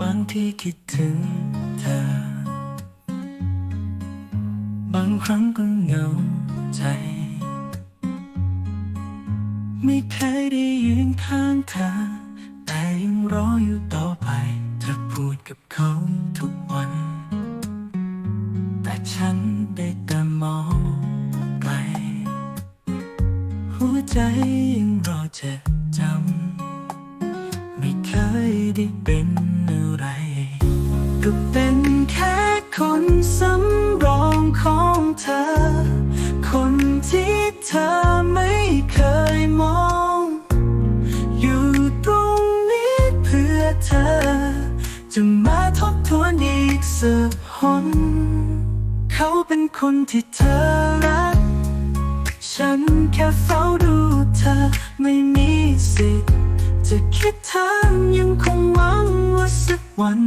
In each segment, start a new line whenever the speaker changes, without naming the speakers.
บางทีคิดถึงเธอ บางครั้งก็เหงาใจ ไม่เคยได้ยืนข้างเธอ แต่ยังรออยู่ต่อไป เธอพูดกับเขาทุกวัน แต่ฉันได้แต่มองไกล หัวใจยังรอเจ็บจำ ไม่เคยได้เป็น ก็เป็นแค่คนสำรองของเธอ คนที่เธอไม่เคยมอง อยู่ตรงนี้เพื่อเธอ จะมาทบทวนอีกสักหนเขาเป็นคนที่เธอรัก ฉันแค่เฝ้าดูเธอไม่มีสิทธิ์จะคิดถามยังคงหวังว่าสักวัน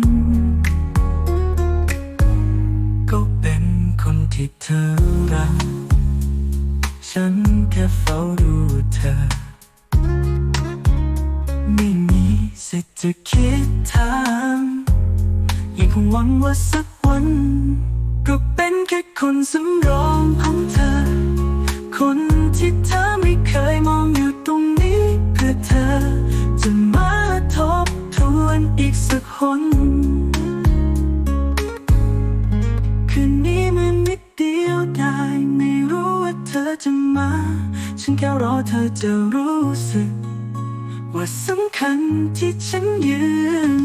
ที่เธอรัก ฉันแค่เฝ้าดูเธอ ไม่มีสิทธิ์จะคิดถามยังคงหวังว่าสักวัน ก็เป็นแค่คนสำรองของเธอ คนที่เธอไม่เคยมองอยู่ตรงนี้เพื่อเธอ จะมาทบทวนอีกสักคน ฉันแค่รอเธอจะรู้สึก ว่าสำคัญที่ฉันยืน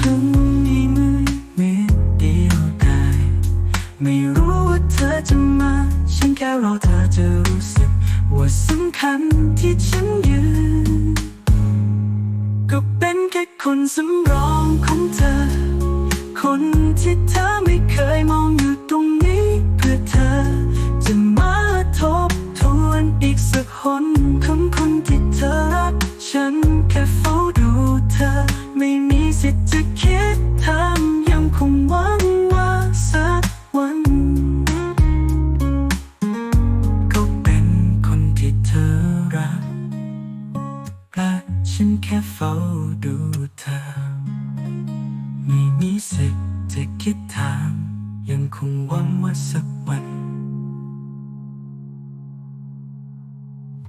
หันนี้มือนิดเดียวได้ไม่รู้ว่าเธอจะมา ฉันแค่รอเธอจะรู้สึก ว่าสำคัญที่ฉันยืน คนสำรองของเธอ คนที่เธอไม่เคยมองอยู่ตรงนี้เพื่อเธอ จะมาทบทวนอีกสักคนของคนที่เธอรัก ฉันแค่เฝ้าดูเธอ ไม่มีสิทธิ์จะคิดทำยังคงหวังว่าสักวัน ก็เป็นคนที่เธอรักและฉันแค่เฝ้า สิทธิ์จะคิดถาม ยังคงหวังว่าสักวัน